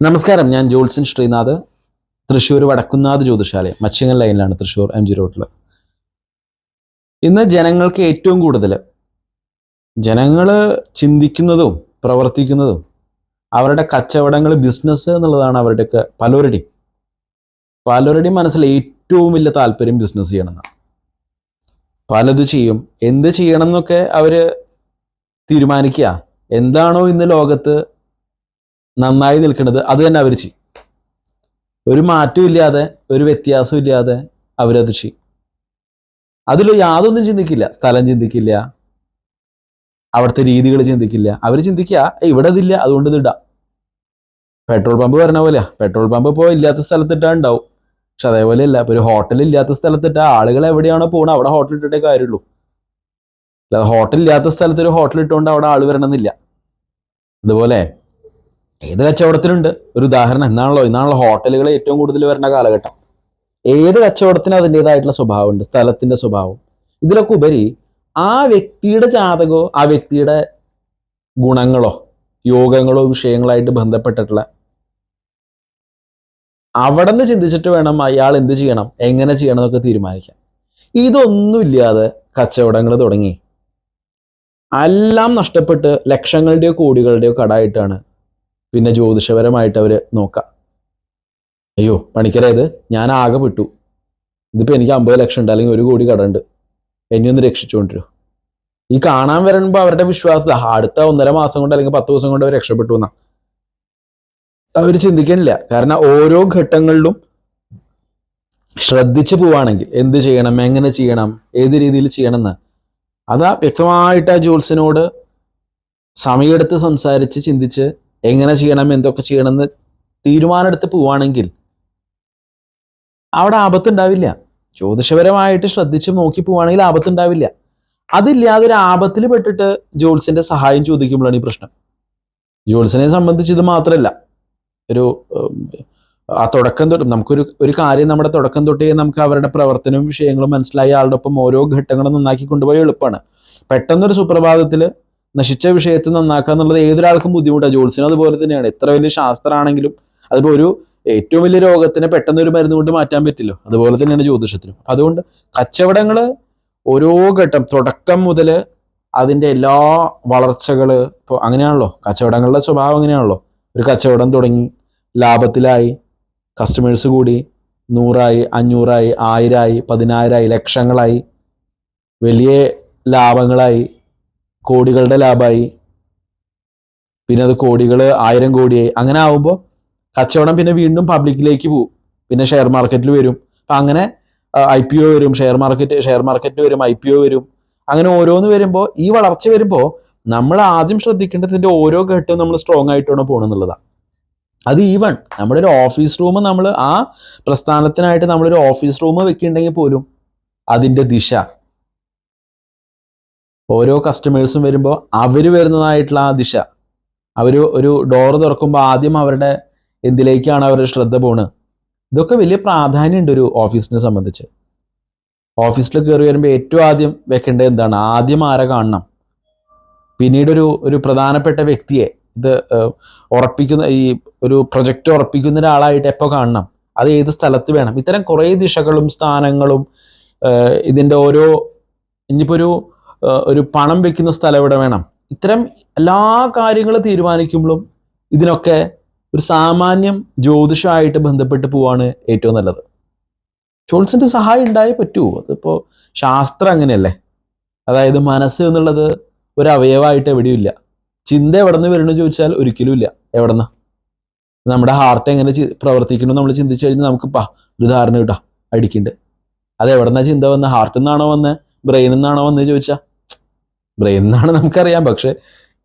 നമസ്കാരം ഞാൻ ജോത്സൻ ശ്രീനാഥ് തൃശ്ശൂർ വടക്കുന്നാഥ് ജ്യോതിശാലയം മച്ചിങ്ങൽ ലൈനിലാണ് തൃശ്ശൂർ എം ജി റോഡിൽ ഇന്ന് ജനങ്ങൾക്ക് ഏറ്റവും കൂടുതൽ ജനങ്ങൾ ചിന്തിക്കുന്നതും പ്രവർത്തിക്കുന്നതും അവരുടെ കച്ചവടങ്ങൾ ബിസിനസ് എന്നുള്ളതാണ് അവരുടെയൊക്കെ പലരുടെയും പലരുടെയും മനസ്സിൽ ഏറ്റവും വലിയ താല്പര്യം ബിസിനസ് ചെയ്യണമെന്നാണ് പലത് ചെയ്യും എന്ത് ചെയ്യണം എന്നൊക്കെ അവർ തീരുമാനിക്കുക. എന്താണോ ഇന്ന് ലോകത്ത് നന്നായി നിൽക്കുന്നത് അത് തന്നെ അവർ ചെയ്യും. ഒരു മാറ്റവും ഇല്ലാതെ ഒരു വ്യത്യാസവും ഇല്ലാതെ അവരത് ചെയ്യും. അതിൽ യാതൊന്നും ചിന്തിക്കില്ല. സ്ഥലം ചിന്തിക്കില്ല. അവിടുത്തെ രീതികൾ ചിന്തിക്കില്ല. അവർ ചിന്തിക്കുക ഇവിടെ ഇതില്ല അതുകൊണ്ട് ഇതിടാം പെട്രോൾ പമ്പ് പറഞ്ഞ പോലെയാ. പെട്രോൾ പമ്പ് ഇപ്പോൾ ഇല്ലാത്ത സ്ഥലത്തിട്ടാ ഉണ്ടാവും. പക്ഷെ അതേപോലെ അല്ല ഇപ്പൊ ഒരു ഹോട്ടൽ ഇല്ലാത്ത സ്ഥലത്തിട്ടാ ആളുകൾ എവിടെയാണോ പോകുന്നത് അവിടെ ഹോട്ടൽ ഇട്ടിട്ടേ കാര്യമുള്ളൂ. അല്ലാതെ ഹോട്ടൽ ഇല്ലാത്ത സ്ഥലത്ത് ഒരു ഹോട്ടൽ ഇട്ടുകൊണ്ട് അവിടെ ആൾ വരണമെന്നില്ല. അതുപോലെ ഏത് കച്ചവടത്തിനുണ്ട് ഒരു ഉദാഹരണം എന്നാണല്ലോ ഇന്നാണല്ലോ ഹോട്ടലുകൾ ഏറ്റവും കൂടുതൽ വരുന്ന കാലഘട്ടം. ഏത് കച്ചവടത്തിനും അതിന്റെതായിട്ടുള്ള സ്വഭാവമുണ്ട് സ്ഥലത്തിന്റെ സ്വഭാവം. ഇതിലൊക്കെ ഉപരി ആ വ്യക്തിയുടെ ജാതകമോ ആ വ്യക്തിയുടെ ഗുണങ്ങളോ യോഗങ്ങളോ വിഷയങ്ങളായിട്ട് ബന്ധപ്പെട്ടിട്ടുള്ള അവിടെ നിന്ന് ചിന്തിച്ചിട്ട് വേണം അയാൾ എന്ത് ചെയ്യണം എങ്ങനെ ചെയ്യണം എന്നൊക്കെ തീരുമാനിക്കാം ഇതൊന്നുമില്ലാതെ കച്ചവടങ്ങൾ തുടങ്ങി. എല്ലാം നഷ്ടപ്പെട്ട് ലക്ഷങ്ങളുടെയോ കോടികളുടെയോ കടായിട്ടാണ് പിന്നെ ജ്യോതിഷപരമായിട്ട് അവർ നോക്കാം. അയ്യോ പണിക്കരേത് ഞാൻ ആകെ വിട്ടു. ഇതിപ്പോൾ എനിക്ക് അമ്പത് ലക്ഷം ഉണ്ട് അല്ലെങ്കിൽ ഒരു കോടി കടമുണ്ട് എന്നെ ഒന്ന് രക്ഷിച്ചുകൊണ്ടിരും. ഈ കാണാൻ വരുമ്പോൾ അവരുടെ വിശ്വാസത അടുത്ത ഒന്നര മാസം കൊണ്ട് അല്ലെങ്കിൽ പത്ത് ദിവസം കൊണ്ട് അവർ രക്ഷപ്പെട്ടു എന്നാ. അവർ ചിന്തിക്കണില്ല കാരണം ഓരോ ഘട്ടങ്ങളിലും ശ്രദ്ധിച്ചു പോവാണെങ്കിൽ എന്ത് ചെയ്യണം എങ്ങനെ ചെയ്യണം ഏത് രീതിയിൽ ചെയ്യണം എന്ന്. അതാ വ്യക്തമായിട്ട് ആ ജോൽസിനോട് സമയമെടുത്ത് സംസാരിച്ച് ചിന്തിച്ച് എങ്ങനെ ചെയ്യണം എന്തൊക്കെ ചെയ്യണം എന്ന് തീരുമാനമെടുത്ത് പോവാണെങ്കിൽ അവിടെ ആപത്തുണ്ടാവില്ല. ജ്യോതിഷപരമായിട്ട് ശ്രദ്ധിച്ച് നോക്കി പോവാണെങ്കിൽ ആപത്തുണ്ടാവില്ല. അതില്ലാതെ ഒരു ആപത്തിൽ പെട്ടിട്ട് ജോൾസിന്റെ സഹായം ചോദിക്കുമ്പോഴാണ് ഈ പ്രശ്നം. ജോൾസിനെ സംബന്ധിച്ച് ഇത് മാത്രമല്ല ഒരു ആ തുടക്കം തൊട്ട് നമുക്കൊരു ഒരു കാര്യം നമ്മുടെ തുടക്കം തൊട്ടേ നമുക്ക് അവരുടെ പ്രവർത്തനവും വിഷയങ്ങളും മനസ്സിലായി ആളുടെ ഒപ്പം ഓരോ ഘട്ടങ്ങളും നന്നാക്കി കൊണ്ടുപോയി എളുപ്പമാണ്. പെട്ടെന്നൊരു സുപ്രഭാതത്തിൽ നശിച്ച വിഷയത്തെ നന്നാക്കുക എന്നുള്ളത് ഏതൊരാൾക്കും ബുദ്ധിമുട്ടാണ്. ജോത്സ്യം അതുപോലെ തന്നെയാണ്. എത്ര വലിയ ശാസ്ത്രമാണെങ്കിലും അതിപ്പോൾ ഒരു ഏറ്റവും വലിയ രോഗത്തിനെ പെട്ടെന്ന് ഒരു മരുന്ന് കൊണ്ട് മാറ്റാൻ പറ്റില്ലോ. അതുപോലെ തന്നെയാണ് ജ്യോതിഷത്തിനും. അതുകൊണ്ട് കച്ചവടങ്ങൾ ഓരോ ഘട്ടം തുടക്കം മുതൽ അതിന്റെ എല്ലാ വളർച്ചകൾ ഇപ്പോൾ അങ്ങനെയാണല്ലോ. കച്ചവടങ്ങളുടെ സ്വഭാവം അങ്ങനെയാണല്ലോ. ഒരു കച്ചവടം തുടങ്ങി ലാഭത്തിലായി കസ്റ്റമേഴ്സ് കൂടി നൂറായി അഞ്ഞൂറായി ആയിരമായി പതിനായിരമായി ലക്ഷങ്ങളായി വലിയ ലാഭങ്ങളായി കോടികളുടെ ലാഭമായി. പിന്നെ അത് കോടികൾ ആയിരം കോടിയായി. അങ്ങനെ ആവുമ്പോൾ കച്ചവടം പിന്നെ വീണ്ടും പബ്ലിക്കിലേക്ക് പോകും പിന്നെ ഷെയർ മാർക്കറ്റിൽ വരും. അപ്പം അങ്ങനെ ഐ പി ഒ വരും ഷെയർ മാർക്കറ്റ് ഷെയർ മാർക്കറ്റിൽ വരും ഐ പി ഒ വരും. അങ്ങനെ ഓരോന്ന് വരുമ്പോൾ ഈ വളർച്ച വരുമ്പോൾ നമ്മൾ ആദ്യം ശ്രദ്ധിക്കേണ്ടതിന്റെ ഓരോ ഘട്ടവും നമ്മൾ സ്ട്രോങ് ആയിട്ടാണ് പോകണമെന്നുള്ളതാണ് അത് ഈവൺ നമ്മുടെ ഒരു ഓഫീസ് റൂം നമ്മൾ ആ പ്രസ്ഥാനത്തിനായിട്ട് നമ്മളൊരു ഓഫീസ് റൂം വെക്കുന്നുണ്ടെങ്കിൽ പോലും അതിന്റെ ദിശ ഓരോ കസ്റ്റമേഴ്സും വരുമ്പോൾ അവർ വരുന്നതായിട്ടുള്ള ആ ദിശ. അവർ ഒരു ഡോർ തുറക്കുമ്പോൾ ആദ്യം അവരുടെ എന്തിലേക്കാണ് അവരുടെ ശ്രദ്ധ പോണത് ഇതൊക്കെ വലിയ പ്രാധാന്യമുണ്ട് ഒരു ഓഫീസിനെ സംബന്ധിച്ച്. ഓഫീസിൽ കയറി വരുമ്പോൾ ഏറ്റവും ആദ്യം വെക്കേണ്ടത് എന്താണ്? ആദ്യം ആരെ കാണണം? പിന്നീടൊരു ഒരു പ്രധാനപ്പെട്ട വ്യക്തിയെ ഇത് ഉറപ്പിക്കുന്ന ഈ ഒരു പ്രൊജക്റ്റ് ഉറപ്പിക്കുന്ന ഒരാളായിട്ട് എപ്പോൾ കാണണം? അത് ഏത് സ്ഥലത്ത് വേണം? ഇത്തരം കുറേ ദിശകളും സ്ഥാനങ്ങളും ഇതിന്റെ ഓരോ ഇനിയിപ്പോൾ ഒരു ഒരു പണം വെക്കുന്ന സ്ഥലം എവിടെ വേണം. ഇത്തരം എല്ലാ കാര്യങ്ങളും തീരുമാനിക്കുമ്പോഴും ഇതിനൊക്കെ ഒരു സാമാന്യം ജ്യോതിഷമായിട്ട് ബന്ധപ്പെട്ട് പോവാണ് ഏറ്റവും നല്ലത്. ചോൾസിന്റെ സഹായം ഉണ്ടായേ പറ്റൂ. അതിപ്പോൾ ശാസ്ത്രം അങ്ങനെയല്ലേ? അതായത് മനസ്സ് എന്നുള്ളത് ഒരു അവയവമായിട്ട് എവിടെയും ഇല്ല ചിന്ത എവിടെ നിന്ന് വരണമെന്ന് ചോദിച്ചാൽ ഒരിക്കലും ഇല്ല എവിടെ നമ്മുടെ ഹാർട്ട് എങ്ങനെ പ്രവർത്തിക്കണം നമ്മൾ ചിന്തിച്ചു കഴിഞ്ഞാൽ നമുക്ക് പാ ഒരു ധാരണ കിട്ടാ അടിക്കുന്നുണ്ട് അത് എവിടെ നിന്നാ ചിന്ത വന്ന്? ഹാർട്ടിൽ നിന്നാണോ വന്ന്? ബ്രെയിനിൽ നിന്നാണോ വന്ന് ചോദിച്ചാ? ബ്രെയിനിൽ നിന്നാണ് നമുക്കറിയാം പക്ഷെ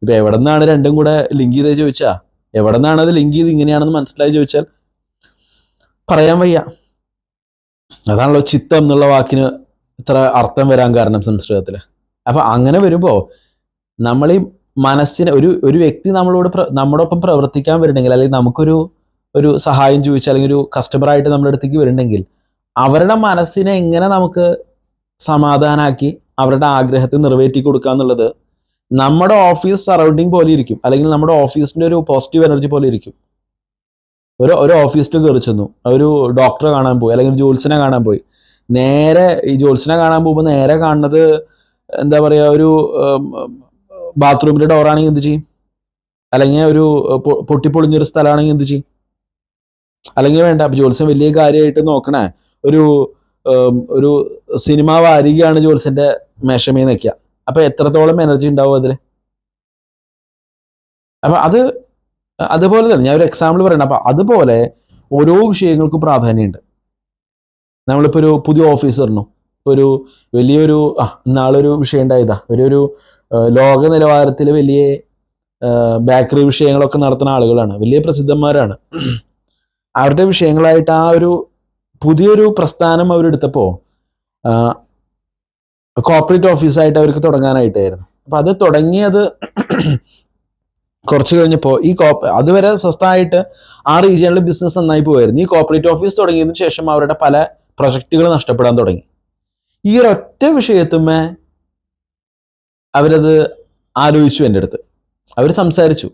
ഇപ്പൊ എവിടെ നിന്നാണ് രണ്ടും കൂടെ ലിങ്ക് ചെയ്തത് ചോദിച്ചാ? എവിടെ നിന്നാണ് അത് ലിങ്ക് ചെയ്ത് ഇങ്ങനെയാണെന്ന് മനസ്സിലായി ചോദിച്ചാൽ പറയാൻ വയ്യ. അതാണല്ലോ ചിത്തം എന്നുള്ള വാക്കിന് ഇത്ര അർത്ഥം വരാൻ കാരണം സംസ്കൃതത്തിൽ അപ്പൊ അങ്ങനെ വരുമ്പോ നമ്മൾ ഈ മനസ്സിനെ ഒരു ഒരു വ്യക്തി നമ്മളോട് നമ്മളോടൊപ്പം പ്രവർത്തിക്കാൻ വരുന്നെങ്കിൽ അല്ലെങ്കിൽ നമുക്കൊരു ഒരു സഹായം ചോദിച്ചാൽ അല്ലെങ്കിൽ ഒരു കസ്റ്റമർ ആയിട്ട് നമ്മുടെ അടുത്തേക്ക് വരുന്നുണ്ടെങ്കിൽ അവരുടെ മനസ്സിനെ എങ്ങനെ നമുക്ക് സമാധാനാക്കി അവരുടെ ആഗ്രഹത്തെ നിറവേറ്റി കൊടുക്കുക എന്നുള്ളത് നമ്മുടെ ഓഫീസ് സറൗണ്ടിങ് പോലെ ഇരിക്കും. അല്ലെങ്കിൽ നമ്മുടെ ഓഫീസിന്റെ ഒരു പോസിറ്റീവ് എനർജി പോലെ ഇരിക്കും. ഒരു ഒരു ഓഫീസിൽ കയറി ചെന്നു. ഒരു ഡോക്ടറെ കാണാൻ പോയി. അല്ലെങ്കിൽ ജോത്സിനെ കാണാൻ പോയി. നേരെ ഈ ജോത്സിനെ കാണാൻ പോകുമ്പോൾ നേരെ കാണുന്നത് എന്താ പറയുക ഒരു ബാത്റൂമിന്റെ ഡോറാണെങ്കിൽ എന്ത് ചെയ്യും? അല്ലെങ്കിൽ ഒരു പൊട്ടിപ്പൊളിഞ്ഞൊരു സ്ഥലമാണെങ്കിൽ എന്ത് ചെയ്യും? അല്ലെങ്കിൽ വേണ്ട. ജോത്സ്യം വലിയ കാര്യമായിട്ട് നോക്കണേ. ഒരു ഒരു സിനിമ വാരികയാണ് ജോൽസിന്റെ മേശമേ നിൽക്കുക അപ്പൊ എത്രത്തോളം എനർജി ഉണ്ടാവും അതിൽ അപ്പൊ അത് അതുപോലെ തന്നെ ഞാൻ ഒരു എക്സാമ്പിൾ പറയണം. അപ്പൊ അതുപോലെ ഓരോ വിഷയങ്ങൾക്കും പ്രാധാന്യമുണ്ട്. നമ്മളിപ്പോ ഒരു പുതിയ ഓഫീസ് തരണം ഇപ്പൊ ഒരു വലിയൊരു ആ നാളൊരു വിഷയം ഉണ്ടായതാ. ഒരു ലോക നിലവാരത്തിൽ വലിയ ബേക്കറി വിഷയങ്ങളൊക്കെ നടത്തുന്ന ആളുകളാണ്. വലിയ പ്രസിദ്ധന്മാരാണ്. അവരുടെ വിഷയങ്ങളായിട്ട് ആ ഒരു പുതിയൊരു പ്രസ്ഥാനം അവരെടുത്തപ്പോൾ കോർപ്പറേറ്റ് ഓഫീസായിട്ട് അവർക്ക് തുടങ്ങാനായിട്ടായിരുന്നു. അപ്പൊ അത് തുടങ്ങിയത് കുറച്ച് കഴിഞ്ഞപ്പോൾ ഈ കോ അതുവരെ സ്വസ്ഥമായിട്ട് ആ റീജിയണിൽ ബിസിനസ് നന്നായി പോയായിരുന്നു ഈ കോർപ്പറേറ്റ് ഓഫീസ് തുടങ്ങിയതിന് ശേഷം അവരുടെ പല പ്രൊജക്റ്റുകൾ നഷ്ടപ്പെടാൻ തുടങ്ങി. ഈ ഒരൊറ്റ വിഷയത്തുമേ അവരത് ആലോചിച്ചു എന്റെ അടുത്ത്. അവർ സംസാരിച്ചു.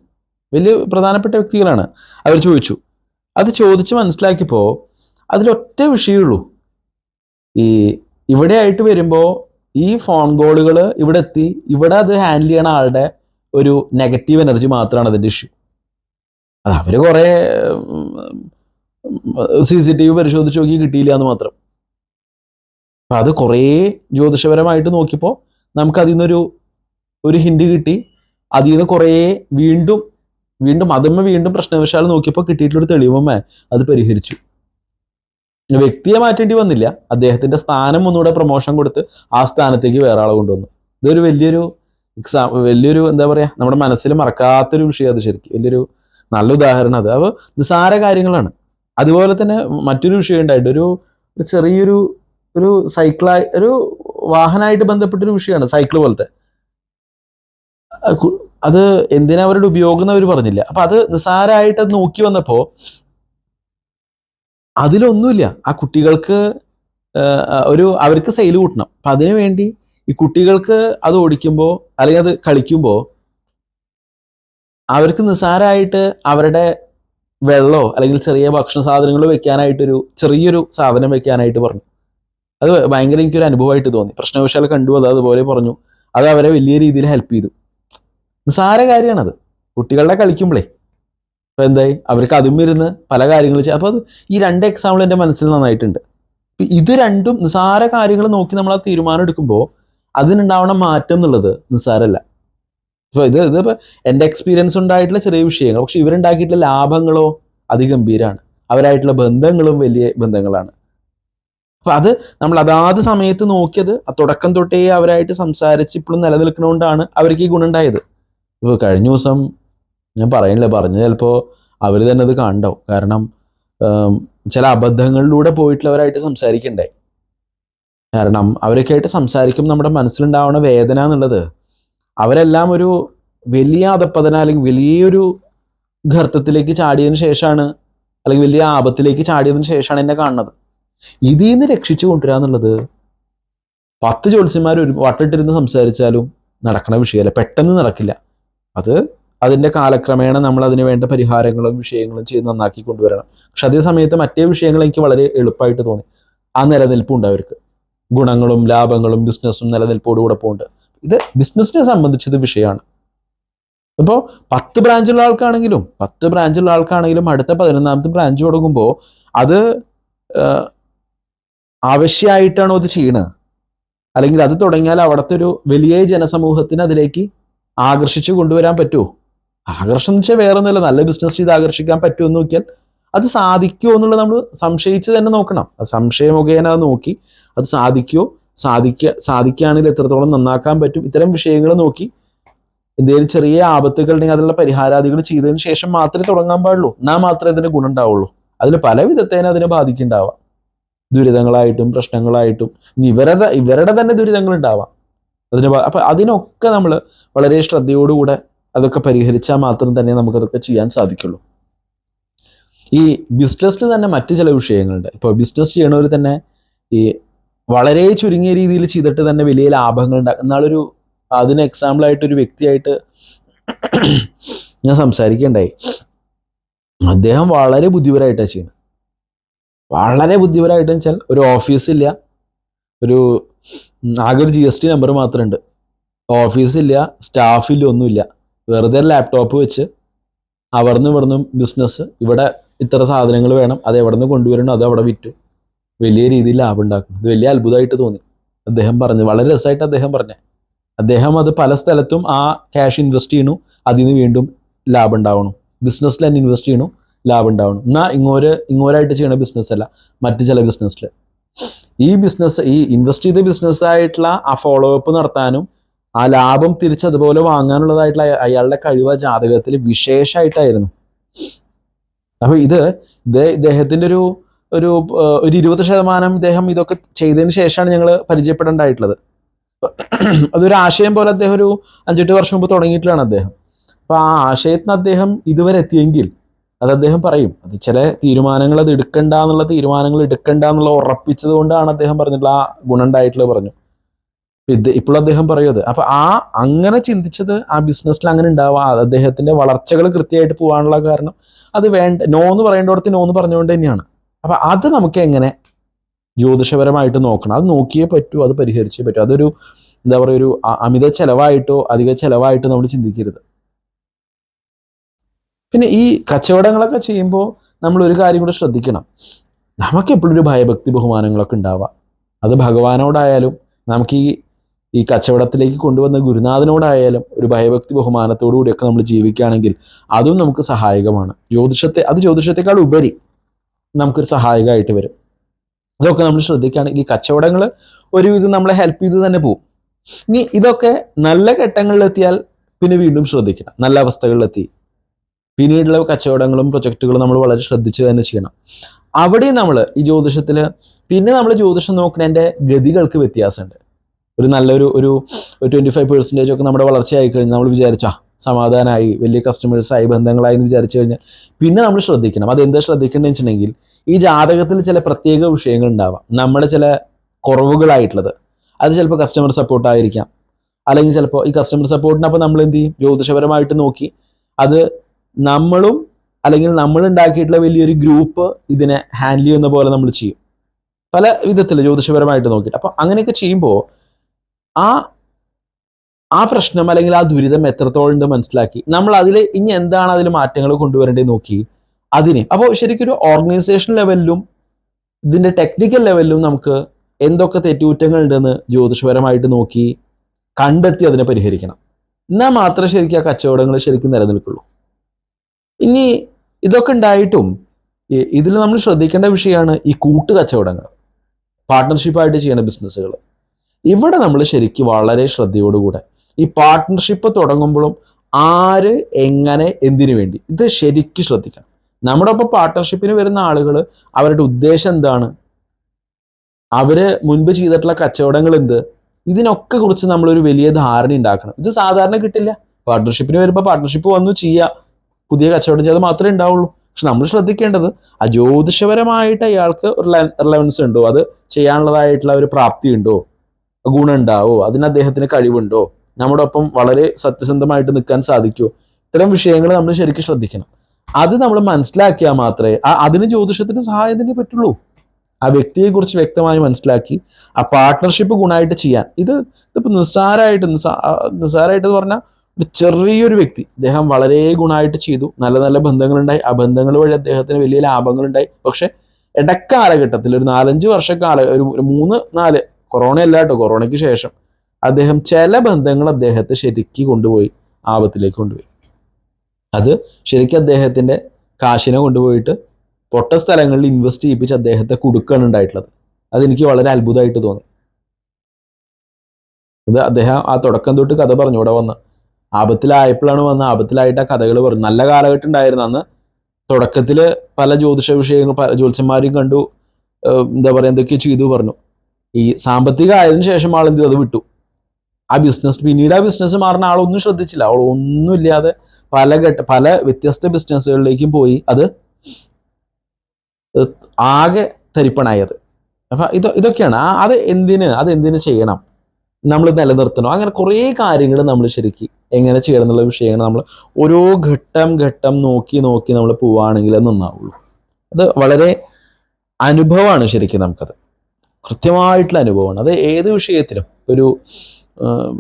വലിയ പ്രധാനപ്പെട്ട വ്യക്തികളാണ്. അവർ ചോദിച്ചു. അത് ചോദിച്ച് മനസ്സിലാക്കിയപ്പോൾ അതിലൊറ്റ വിഷയമുള്ളൂ. ഈ ഇവിടെ ആയിട്ട് വരുമ്പോൾ ഈ ഫോൺ കോളുകൾ ഇവിടെ എത്തി ഇവിടെ അത് ഹാൻഡിൽ ചെയ്യണ ആളുടെ ഒരു നെഗറ്റീവ് എനർജി മാത്രമാണ് അതിന്റെ ഇഷ്യൂ അത് അവർ കുറേ സി സി ടി വി പരിശോധിച്ച് നോക്കി കിട്ടിയില്ല എന്ന് മാത്രം. അപ്പം അത് കുറേ ജ്യോതിഷപരമായിട്ട് നോക്കിയപ്പോൾ നമുക്ക് അതിൽ നിന്നൊരു ഒരു ഹിൻഡ് കിട്ടി. അതിൽ നിന്ന് കുറേ വീണ്ടും വീണ്ടും അതുമ്മ വീണ്ടും പ്രശ്നവശാൽ നോക്കിയപ്പോൾ കിട്ടിയിട്ടുള്ളൊരു തെളിവമ്മ അത് പരിഹരിച്ചു. വ്യക്തിയെ മാറ്റേണ്ടി വന്നില്ല. അദ്ദേഹത്തിന്റെ സ്ഥാനം ഒന്നുകൂടെ പ്രൊമോഷൻ കൊടുത്ത് ആ സ്ഥാനത്തേക്ക് വേറെ ആളെ കൊണ്ടുവന്നു. ഇതൊരു വലിയൊരു എക്സാം വലിയൊരു എന്താ പറയാ നമ്മുടെ മനസ്സിൽ മറക്കാത്തൊരു വിഷയം അത് ശരിക്കും. വലിയൊരു നല്ല ഉദാഹരണം അത്. അപ്പോൾ നിസ്സാര കാര്യങ്ങളാണ്. അതുപോലെ തന്നെ മറ്റൊരു വിഷയം ഉണ്ടായിട്ട് ഒരു ഒരു ചെറിയൊരു ഒരു സൈക്കിളായി ഒരു വാഹനമായിട്ട് ബന്ധപ്പെട്ടൊരു വിഷയമാണ് സൈക്കിൾ പോലത്തെ. അത് എന്തിനാ അവരുടെ ഉപയോഗം എന്ന് അവർ പറഞ്ഞില്ല. അപ്പൊ അത് നിസ്സാരമായിട്ട് അത് നോക്കി വന്നപ്പോ അതിലൊന്നുമില്ല. ആ കുട്ടികൾക്ക് ഒരു അവർക്ക് സെയിൽ കൂട്ടണം. അപ്പൊ അതിനു വേണ്ടി ഈ കുട്ടികൾക്ക് അത് ഓടിക്കുമ്പോൾ അല്ലെങ്കിൽ അത് കളിക്കുമ്പോൾ അവർക്ക് നിസ്സാരമായിട്ട് അവരുടെ വെള്ളമോ അല്ലെങ്കിൽ ചെറിയ ഭക്ഷണ സാധനങ്ങൾ വെക്കാനായിട്ടൊരു ചെറിയൊരു സാധനം വെക്കാനായിട്ട് പറഞ്ഞു. അത് ഭയങ്കര എനിക്കൊരു അനുഭവമായിട്ട് തോന്നി. പ്രശ്നവശാല കണ്ടു അത് അതുപോലെ പറഞ്ഞു. അത് അവരെ വലിയ രീതിയിൽ ഹെൽപ്പ് ചെയ്തു. നിസ്സാര കാര്യമാണത്. കുട്ടികളുടെ കളിക്കുമ്പോഴേ അപ്പൊ എന്തായി? അവർക്ക് അതും ഇരുന്ന് പല കാര്യങ്ങൾ ചെയ്യും. അപ്പോൾ ഈ രണ്ട് എക്സാമ്പിൾ എന്റെ മനസ്സിൽ നന്നായിട്ടുണ്ട്. ഇത് രണ്ടും നിസ്സാര കാര്യങ്ങൾ നോക്കി നമ്മൾ ആ തീരുമാനം എടുക്കുമ്പോൾ അതിനുണ്ടാവണ മാറ്റം എന്നുള്ളത് നിസ്സാരമല്ല ഇപ്പോൾ ഇത് ഇതിപ്പോൾ എന്റെ എക്സ്പീരിയൻസ് ഉണ്ടായിട്ടുള്ള ചെറിയ വിഷയങ്ങൾ. പക്ഷെ ഇവരുണ്ടാക്കിയിട്ടുള്ള ലാഭങ്ങളോ അതിഗംഭീരമാണ് അവരായിട്ടുള്ള ബന്ധങ്ങളും വലിയ ബന്ധങ്ങളാണ്. അപ്പൊ അത് നമ്മൾ അതാത് സമയത്ത് നോക്കിയത് ആ തുടക്കം തൊട്ടേ അവരായിട്ട് സംസാരിച്ച് ഇപ്പോഴും നിലനിൽക്കണോണ്ടാണ് അവർക്ക് ഈ ഗുണം ഉണ്ടായത്. ഇപ്പോൾ കഴിഞ്ഞ ദിവസം ഞാൻ പറയണില്ല. പറഞ്ഞു ചിലപ്പോൾ അവർ തന്നെ അത് കാണണ്ടാവും കാരണം ചില അബദ്ധങ്ങളിലൂടെ പോയിട്ടുള്ളവരായിട്ട് സംസാരിക്കണ്ടേ? കാരണം അവരൊക്കെ ആയിട്ട് സംസാരിക്കുമ്പോൾ നമ്മുടെ മനസ്സിലുണ്ടാവുന്ന വേദന എന്നുള്ളത് അവരെല്ലാം ഒരു വലിയ അതപ്പതന അല്ലെങ്കിൽ വലിയൊരു ഗർത്തത്തിലേക്ക് ചാടിയതിനു ശേഷമാണ് അല്ലെങ്കിൽ വലിയ ആപത്തിലേക്ക് ചാടിയതിനു ശേഷമാണ് എന്നെ കാണുന്നത്. ഇതിൽ നിന്ന് രക്ഷിച്ചു കൊണ്ടുവരിക എന്നുള്ളത് പത്ത് ജ്യോത്സ്യന്മാർ ഒരു വട്ടിട്ടിരുന്ന് സംസാരിച്ചാലും നടക്കണ വിഷയമല്ല. പെട്ടെന്ന് നടക്കില്ല. അത് അതിന്റെ കാലക്രമേണ നമ്മൾ അതിന് വേണ്ട പരിഹാരങ്ങളും വിഷയങ്ങളും ചെയ്ത് നന്നാക്കി കൊണ്ടുവരണം. പക്ഷെ അതേ സമയത്ത് മറ്റേ വിഷയങ്ങൾ എനിക്ക് വളരെ എളുപ്പമായിട്ട് തോന്നി. ആ നിലനിൽപ്പുണ്ട് അവർക്ക്. ഗുണങ്ങളും ലാഭങ്ങളും ബിസിനസ്സും നിലനിൽപ്പോടുകൂടെ പോകുന്നുണ്ട് ഇത് ബിസിനസ്സിനെ സംബന്ധിച്ചത് വിഷയമാണ്. ഇപ്പോൾ പത്ത് ബ്രാഞ്ചുള്ള ആൾക്കാണെങ്കിലും പത്ത് ബ്രാഞ്ചുള്ള ആൾക്കാണെങ്കിലും അടുത്ത പതിനൊന്നാമത്തെ ബ്രാഞ്ച് തുടങ്ങുമ്പോൾ അത് ആവശ്യമായിട്ടാണോ അത് ചെയ്യണത്? അല്ലെങ്കിൽ അത് തുടങ്ങിയാൽ അവിടുത്തെ ഒരു വലിയ ജനസമൂഹത്തിന് അതിലേക്ക് ആകർഷിച്ചു കൊണ്ടുവരാൻ പറ്റുമോ വെച്ചാൽ വേറെ ഒന്നുമില്ല നല്ല ബിസിനസ് ചെയ്ത് ആകർഷിക്കാൻ പറ്റുമെന്ന് നോക്കിയാൽ അത് സാധിക്കുമോ എന്നുള്ളത് നമ്മൾ സംശയിച്ച് തന്നെ നോക്കണം. അത് സംശയ മുഖേന നോക്കി. അത് സാധിക്കുമോ? സാധിക്ക സാധിക്കുകയാണെങ്കിൽ എത്രത്തോളം നന്നാക്കാൻ പറ്റും? ഇത്തരം വിഷയങ്ങൾ നോക്കി എന്തെങ്കിലും ചെറിയ ആപത്തുകൾ ഉണ്ടെങ്കിൽ അതിനുള്ള പരിഹാരാദികൾ ചെയ്തതിന് ശേഷം മാത്രമേ തുടങ്ങാൻ പാടുള്ളൂ. എന്നാൽ മാത്രമേ അതിന് ഗുണം ഉണ്ടാവുള്ളൂ അതിൽ പല വിധത്തേന അതിനെ ബാധിക്കുന്നുണ്ടാവാം. ദുരിതങ്ങളായിട്ടും പ്രശ്നങ്ങളായിട്ടും ഇവരുടെ ഇവരുടെ തന്നെ ദുരിതങ്ങൾ ഉണ്ടാവാം. അതിന് അപ്പൊ അതിനൊക്കെ നമ്മൾ വളരെ ശ്രദ്ധയോടുകൂടെ അതൊക്കെ പരിഹരിച്ചാൽ മാത്രം തന്നെ നമുക്കതൊക്കെ ചെയ്യാൻ സാധിക്കുള്ളൂ. ഈ ബിസിനസ്സിൽ തന്നെ മറ്റു ചില വിഷയങ്ങളുണ്ട്. ഇപ്പോൾ ബിസിനസ് ചെയ്യണവർ തന്നെ ഈ വളരെ ചുരുങ്ങിയ രീതിയിൽ ചെയ്തിട്ട് തന്നെ വലിയ ലാഭങ്ങൾ ഉണ്ടാക്കും. എന്നാളൊരു അതിന് ഒരു വ്യക്തിയായിട്ട് ഞാൻ സംസാരിക്കുകയുണ്ടായി അദ്ദേഹം വളരെ ബുദ്ധിപരമായിട്ടാണ് ചെയ്യുന്നത്. വളരെ ബുദ്ധിപരമായിട്ട് വെച്ചാൽ ഒരു ഓഫീസില്ല ഒരു ആകെ ഒരു ജി എസ് ടി നമ്പർ മാത്രമുണ്ട്. ഓഫീസില്ല സ്റ്റാഫില്ല ഒന്നുമില്ല. വെറുതെ ലാപ്ടോപ്പ് വെച്ച് അവിടുന്ന് ഇവിടുന്ന് ബിസിനസ് ഇവിടെ ഇത്ര സാധനങ്ങൾ വേണം അത് എവിടെ നിന്ന് കൊണ്ടുവരണം അത് അവിടെ വിറ്റു. വലിയ രീതിയിൽ ലാഭം ഉണ്ടാക്കും ഇത് വലിയ അത്ഭുതമായിട്ട് തോന്നി. അദ്ദേഹം പറഞ്ഞു വളരെ രസമായിട്ട് അദ്ദേഹം പറഞ്ഞു. അദ്ദേഹം അത് പല സ്ഥലത്തും ആ ക്യാഷ് ഇൻവെസ്റ്റ് ചെയ്യണു അതിൽ നിന്ന് വീണ്ടും ലാഭം ഉണ്ടാവണം ബിസിനസ്സിൽ തന്നെ ഇൻവെസ്റ്റ് ചെയ്യണു ലാഭം ഉണ്ടാവണം എന്നാൽ ഇങ്ങോര് ഇങ്ങോരായിട്ട് ചെയ്യണ ബിസിനസ് അല്ല മറ്റു ചില ബിസിനസ്സിൽ ഈ ബിസിനസ് ഈ ഇൻവെസ്റ്റ് ചെയ്ത ബിസിനസ്സായിട്ടുള്ള ആ ഫോളോ അപ്പ് നടത്താനും ആ ലാഭം തിരിച്ചതുപോലെ വാങ്ങാനുള്ളതായിട്ടുള്ള അയാളുടെ കഴിവ് ജാതകത്തിൽ വിശേഷമായിട്ടായിരുന്നു അപ്പൊ ഇത് ഇദ്ദേഹത്തിന്റെ ഒരു ഒരു ഒരു ഇരുപത് ശതമാനം ഇദ്ദേഹം ഇതൊക്കെ ചെയ്തതിന് ശേഷമാണ് ഞങ്ങൾ പരിചയപ്പെടേണ്ടായിട്ടുള്ളത് അതൊരു ആശയം പോലെ അദ്ദേഹം ഒരു അഞ്ചെട്ട് വർഷം മുമ്പ് തുടങ്ങിയിട്ടാണ് അദ്ദേഹം. അപ്പൊ ആ ആശയത്തിന് അദ്ദേഹം ഇതുവരെ എത്തിയെങ്കിൽ അത് അദ്ദേഹം പറയും അത് ചില തീരുമാനങ്ങൾ അത് എടുക്കണ്ട എന്നുള്ള തീരുമാനങ്ങൾ എടുക്കണ്ട എന്നുള്ള ഉറപ്പിച്ചത് കൊണ്ടാണ് അദ്ദേഹം പറഞ്ഞിട്ടുള്ള ആ ഗുണം ഉണ്ടായിട്ടുള്ളത് പറഞ്ഞു ഇത് ഇപ്പോൾ അദ്ദേഹം പറയുന്നത്. അപ്പൊ ആ അങ്ങനെ ചിന്തിച്ചത് ആ ബിസിനസ്സിൽ അങ്ങനെ ഉണ്ടാവുക അദ്ദേഹത്തിന്റെ വളർച്ചകൾ കൃത്യമായിട്ട് പോകാനുള്ള കാരണം അത് വേണ്ട നോ എന്ന് പറയേണ്ടടത്ത് നോ എന്ന് പറഞ്ഞുകൊണ്ട് തന്നെയാണ്. അപ്പൊ അത് നമുക്ക് എങ്ങനെ ജ്യോതിഷപരമായിട്ട് നോക്കണം? അത് നോക്കിയേ പറ്റൂ അത് പരിഹരിച്ചേ പറ്റൂ. അതൊരു എന്താ പറയുക ഒരു അമിത ചെലവായിട്ടോ അധിക ചെലവായിട്ടോ നമ്മൾ ചിന്തിക്കരുത്. പിന്നെ ഈ കച്ചവടങ്ങളൊക്കെ ചെയ്യുമ്പോൾ നമ്മൾ ഒരു കാര്യം കൂടെ ശ്രദ്ധിക്കണം. നമുക്ക് എപ്പോഴും ഒരു ഭയഭക്തി ബഹുമാനങ്ങളൊക്കെ ഉണ്ടാവാം. അത് ഭഗവാനോടായാലും നമുക്ക് ഈ ഈ കച്ചവടത്തിലേക്ക് കൊണ്ടുവന്ന ഗുരുനാഥനോടായാലും ഒരു ഭയഭക്തി ബഹുമാനത്തോടുകൂടിയൊക്കെ നമ്മൾ ജീവിക്കുകയാണെങ്കിൽ അതും നമുക്ക് സഹായകമാണ്. ജ്യോതിഷത്തെ അത് ജ്യോതിഷത്തെക്കാൾ ഉപരി നമുക്കൊരു സഹായകമായിട്ട് വരും. അതൊക്കെ നമ്മൾ ശ്രദ്ധിക്കുകയാണെങ്കിൽ ഈ കച്ചവടങ്ങൾ ഒരുവിധം നമ്മളെ ഹെൽപ്പ് ചെയ്ത് തന്നെ പോകും ഇനി ഇതൊക്കെ നല്ല ഘട്ടങ്ങളിലെത്തിയാൽ പിന്നെ വീണ്ടും ശ്രദ്ധിക്കണം. നല്ല അവസ്ഥകളിലെത്തി. പിന്നീടുള്ള കച്ചവടങ്ങളും പ്രൊജക്റ്റുകളും നമ്മൾ വളരെ ശ്രദ്ധിച്ച് തന്നെ ചെയ്യണം. അവിടെ നമ്മൾ ഈ ജ്യോതിഷത്തിൽ പിന്നെ നമ്മൾ ജ്യോതിഷം നോക്കുന്നതിന്റെ ഗതികൾക്ക് വ്യത്യാസമുണ്ട്. ഒരു നല്ലൊരു ഒരു ട്വന്റി ഫൈവ് പെർസെന്റേജ് ഒക്കെ നമ്മുടെ വളർച്ചയായി കഴിഞ്ഞാൽ നമ്മൾ വിചാരിച്ചാ സമാധാനമായി വലിയ കസ്റ്റമേഴ്സായി ബന്ധങ്ങളായി എന്ന് വിചാരിച്ചു കഴിഞ്ഞാൽ പിന്നെ നമ്മൾ ശ്രദ്ധിക്കണം. അത് അതെന്താ ശ്രദ്ധിക്കേണ്ടതെന്ന് വെച്ചിട്ടുണ്ടെങ്കിൽ ഈ ജാതകത്തിൽ ചില പ്രത്യേക വിഷയങ്ങൾ ഉണ്ടാവാം. നമ്മുടെ ചില കുറവുകളായിട്ടുള്ളത്. അത് ചിലപ്പോൾ കസ്റ്റമർ സപ്പോർട്ടായിരിക്കാം അല്ലെങ്കിൽ ചിലപ്പോൾ ഈ കസ്റ്റമർ സപ്പോർട്ടിനപ്പോൾ നമ്മൾ എന്ത് ചെയ്യും? ജ്യോതിഷപരമായിട്ട് നോക്കി. അത് നമ്മളും അല്ലെങ്കിൽ നമ്മൾ ഉണ്ടാക്കിയിട്ടുള്ള വലിയൊരു ഗ്രൂപ്പ് ഇതിനെ ഹാൻഡിൽ ചെയ്യുന്ന പോലെ നമ്മൾ ചെയ്യും. പല വിധത്തിൽ ജ്യോതിഷപരമായിട്ട് നോക്കിയിട്ട്. അപ്പോൾ അങ്ങനെയൊക്കെ ചെയ്യുമ്പോൾ ആ ആ പ്രശ്നം അല്ലെങ്കിൽ ആ ദുരിതം എത്രത്തോളം ഉണ്ട് മനസ്സിലാക്കി. നമ്മൾ അതിൽ ഇനി എന്താണ് അതിൽ മാറ്റങ്ങൾ കൊണ്ടുവരേണ്ടത് നോക്കി. അതിന് അപ്പോൾ ശരിക്കും ഒരു ഓർഗനൈസേഷൻ ലെവലിലും ഇതിന്റെ ടെക്നിക്കൽ ലെവലിലും നമുക്ക് എന്തൊക്കെ തെറ്റുകുറ്റങ്ങൾ ഉണ്ടെന്ന് ജ്യോതിഷപരമായിട്ട് നോക്കി കണ്ടെത്തി അതിനെ പരിഹരിക്കണം. എന്നാൽ മാത്രമേ ശരിക്കും ആ കച്ചവടങ്ങൾ ശരിക്കും നിലനിൽക്കുള്ളൂ. ഇനി ഇതൊക്കെ ഉണ്ടായിട്ടും ഇതിൽ നമ്മൾ ശ്രദ്ധിക്കേണ്ട വിഷയമാണ് ഈ കൂട്ടു കച്ചവടങ്ങൾ പാർട്ട്ണർഷിപ്പായിട്ട് ചെയ്യുന്ന ബിസിനസ്സുകൾ ഇവിടെ നമ്മൾ ശരിക്കും വളരെ ശ്രദ്ധയോടുകൂടെ ഈ പാർട്ട്ണർഷിപ്പ് തുടങ്ങുമ്പോഴും ആര് എങ്ങനെ എന്തിനു വേണ്ടി ഇത് ശരിക്കും ശ്രദ്ധിക്കണം. നമ്മുടെ ഒപ്പം പാർട്ട്ണർഷിപ്പിന് വരുന്ന ആളുകൾ അവരുടെ ഉദ്ദേശം എന്താണ്? അവർ മുൻപ് ചെയ്തിട്ടുള്ള കച്ചവടങ്ങൾ എന്ത്? ഇതിനൊക്കെ കുറിച്ച് നമ്മളൊരു വലിയ ധാരണ ഉണ്ടാക്കണം. ഇത് സാധാരണ കിട്ടില്ല. പാർട്ട്ണർഷിപ്പിന് വരുമ്പോൾ പാർട്ട്ണർഷിപ്പ് വന്നു ചെയ്യുക പുതിയ കച്ചവടം ചെയ്ത് മാത്രമേ ഉണ്ടാവുള്ളൂ. പക്ഷെ നമ്മൾ ശ്രദ്ധിക്കേണ്ടത് ആ ജ്യോതിഷപരമായിട്ട് അയാൾക്ക് ഒരു റിലവൻസ് ഉണ്ടോ? അത് ചെയ്യാനുള്ളതായിട്ടുള്ള ഒരു പ്രാപ്തി ഉണ്ടോ? ഗുണം ഉണ്ടാവോ അതിന് അദ്ദേഹത്തിന് കഴിവുണ്ടോ? നമ്മുടെ ഒപ്പം വളരെ സത്യസന്ധമായിട്ട് നിൽക്കാൻ സാധിക്കുമോ ഇത്തരം വിഷയങ്ങൾ നമ്മൾ ശരിക്കും ശ്രദ്ധിക്കണം. അത് നമ്മൾ മനസ്സിലാക്കിയാൽ മാത്രമേ അതിന് ജ്യോതിഷത്തിന് സഹായം തന്നെ പറ്റുള്ളൂ. ആ വ്യക്തിയെക്കുറിച്ച് വ്യക്തമായി മനസ്സിലാക്കി ആ പാർട്ട്ണർഷിപ്പ് ഗുണമായിട്ട് ചെയ്യാൻ. ഇത് ഇതിപ്പോൾ നിസ്സാരമായിട്ട് നിസ്സാ നിസ്സാരമായിട്ട് എന്ന് പറഞ്ഞാൽ ഒരു ചെറിയൊരു വ്യക്തി. അദ്ദേഹം വളരെ ഗുണമായിട്ട് ചെയ്തു. നല്ല നല്ല ബന്ധങ്ങളുണ്ടായി. ആ ബന്ധങ്ങൾ വഴി അദ്ദേഹത്തിന് വലിയ ലാഭങ്ങളുണ്ടായി. പക്ഷെ ഇടക്കാലഘട്ടത്തിൽ ഒരു നാലഞ്ച് വർഷക്കാല ഒരു മൂന്ന് നാല് കൊറോണ അല്ല കേട്ടോ കൊറോണയ്ക്ക് ശേഷം അദ്ദേഹം ചില ബന്ധങ്ങൾ അദ്ദേഹത്തെ ശരിക്ക് കൊണ്ടുപോയി ആപത്തിലേക്ക് കൊണ്ടുപോയി. അത് ശരിക്കും അദ്ദേഹത്തിന്റെ കാശിനെ കൊണ്ടുപോയിട്ട് പൊട്ട സ്ഥലങ്ങളിൽ ഇൻവെസ്റ്റ് ചെയ്യിപ്പിച്ച് അദ്ദേഹത്തെ കൊടുക്കുകയാണ് ഉണ്ടായിട്ടുള്ളത്. അതെനിക്ക് വളരെ അത്ഭുതമായിട്ട് തോന്നി. ഇത് അദ്ദേഹം ആ തുടക്കം തൊട്ട് കഥ പറഞ്ഞു ഇവിടെ വന്ന്. ആപത്തിലായപ്പോഴാണ് വന്ന് ആപത്തിലായിട്ട് ആ കഥകൾ പറഞ്ഞു നല്ല കാലഘട്ടം ഉണ്ടായിരുന്നു അന്ന്. തുടക്കത്തിൽ പല ജ്യോതിഷ വിഷയങ്ങൾ പല ജ്യോത്സ്യന്മാരെയും കണ്ടു. എന്താ പറയുക എന്തൊക്കെയോ ചെയ്തു പറഞ്ഞു. ഈ സാമ്പത്തിക ആയതിനു ശേഷം ആൾ എന്ത്? അത് വിട്ടു. ആ ബിസിനസ് പിന്നീട് ആ ബിസിനസ് മാറുന്ന ആളൊന്നും ശ്രദ്ധിച്ചില്ല. അവൾ ഒന്നുമില്ലാതെ പല ഘട്ട പല വ്യത്യസ്ത ബിസിനസ്സുകളിലേക്കും പോയി അത് ആകെ തരിപ്പണായത് അപ്പൊ ഇത് ഇതൊക്കെയാണ്. ആ അത് എന്തിന്? അത് എന്തിന് ചെയ്യണം? നമ്മൾ നിലനിർത്തണം. അങ്ങനെ കുറേ കാര്യങ്ങൾ നമ്മൾ ശരിക്കും എങ്ങനെ ചെയ്യണം എന്നുള്ള വിഷയങ്ങൾ നമ്മൾ ഓരോ ഘട്ടം ഘട്ടം നോക്കി നോക്കി നമ്മൾ പോവുകയാണെങ്കിൽ നന്നാവുള്ളൂ. അത് വളരെ അനുഭവമാണ് ശരിക്കും നമുക്കത്. കൃത്യമായിട്ടുള്ള അനുഭവമാണ്. അത് ഏത് വിഷയത്തിലും ഒരു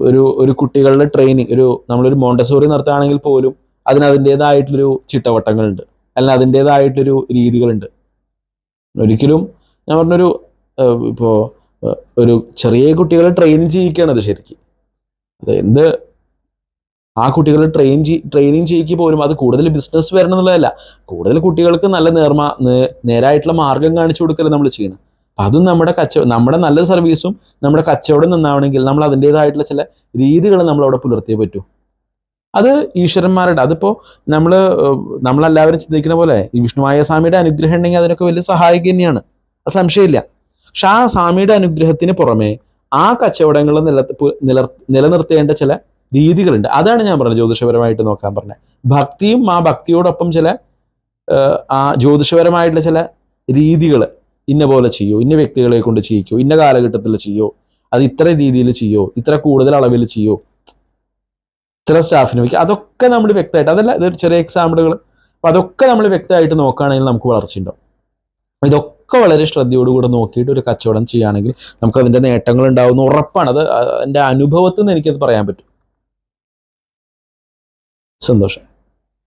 ഒരു ഒരു കുട്ടികളുടെ ട്രെയിനിങ് ഒരു നമ്മളൊരു മോണ്ടസോറി നടത്തുകയാണെങ്കിൽ പോലും അതിന് അതിന്റെതായിട്ടുള്ളൊരു ചിട്ടവട്ടങ്ങളുണ്ട്. അല്ലെങ്കിൽ അതിന്റെതായിട്ടൊരു രീതികളുണ്ട്. ഒരിക്കലും ഞാൻ പറഞ്ഞൊരു ഇപ്പോൾ ഒരു ചെറിയ കുട്ടികളെ ട്രെയിൻ ചെയ്യിക്കുകയാണ് അത് ശരിക്കും. അത് എന്ത് ആ കുട്ടികളെ ട്രെയിൻ ട്രെയിനിങ് ചെയ്യിക്കുക പോലും അത് കൂടുതൽ ബിസിനസ് വരണം എന്നുള്ളതല്ല. കൂടുതൽ കുട്ടികൾക്ക് നല്ല നേർമ നേരായിട്ടുള്ള മാർഗം കാണിച്ചു കൊടുക്കല്ലേ നമ്മൾ ചെയ്യണം. അതും നമ്മുടെ കച്ചവടം നമ്മുടെ നല്ല സർവീസും നമ്മുടെ കച്ചവടം നന്നാവണമെങ്കിൽ നമ്മൾ അതിന്റെതായിട്ടുള്ള ചില രീതികൾ നമ്മൾ അവിടെ പുലർത്തിയേ പറ്റൂ. അത് ഈശ്വരന്മാരുടെ അതിപ്പോൾ നമ്മൾ നമ്മളെല്ലാവരും ചിന്തിക്കുന്ന പോലെ ഈ വിഷ്ണുവായ സ്വാമിയുടെ അനുഗ്രഹം ഉണ്ടെങ്കിൽ അതിനൊക്കെ വലിയ സഹായിക തന്നെയാണ്. അത് സംശയമില്ല. പക്ഷെ ആ സ്വാമിയുടെ അനുഗ്രഹത്തിന് പുറമെ ആ കച്ചവടങ്ങൾ നില നിലനിർത്തേണ്ട ചില രീതികളുണ്ട്. അതാണ് ഞാൻ പറഞ്ഞത് ജ്യോതിഷപരമായിട്ട് നോക്കാൻ പറഞ്ഞത് ഭക്തിയും ആ ഭക്തിയോടൊപ്പം ചില ആ ജ്യോതിഷപരമായിട്ടുള്ള ചില രീതികൾ ഇന്ന പോലെ ചെയ്യോ ഇന്ന വ്യക്തികളെ കൊണ്ട് ചെയ്യിക്കോ ഇന്ന കാലഘട്ടത്തിൽ ചെയ്യോ അത് ഇത്ര രീതിയിൽ ചെയ്യോ ഇത്ര കൂടുതൽ അളവിൽ ചെയ്യോ ഇത്ര സ്റ്റാഫിന് വയ്ക്കുക അതൊക്കെ നമ്മൾ വ്യക്തമായിട്ട് അതല്ല ഇതൊരു ചെറിയ എക്സാമ്പിളുകൾ അപ്പം അതൊക്കെ നമ്മൾ വ്യക്തമായിട്ട് നോക്കുകയാണെങ്കിൽ നമുക്ക് വളർച്ചയുണ്ടാവും ഇതൊക്കെ വളരെ ശ്രദ്ധയോടുകൂടെ നോക്കിയിട്ട് ഒരു കച്ചവടം ചെയ്യുകയാണെങ്കിൽ നമുക്ക് അതിന്റെ നേട്ടങ്ങൾ ഉണ്ടാവുന്ന ഉറപ്പാണ്. അത് എന്റെ അനുഭവത്തിൽ നിന്ന് എനിക്കത് പറയാൻ പറ്റും. സന്തോഷം.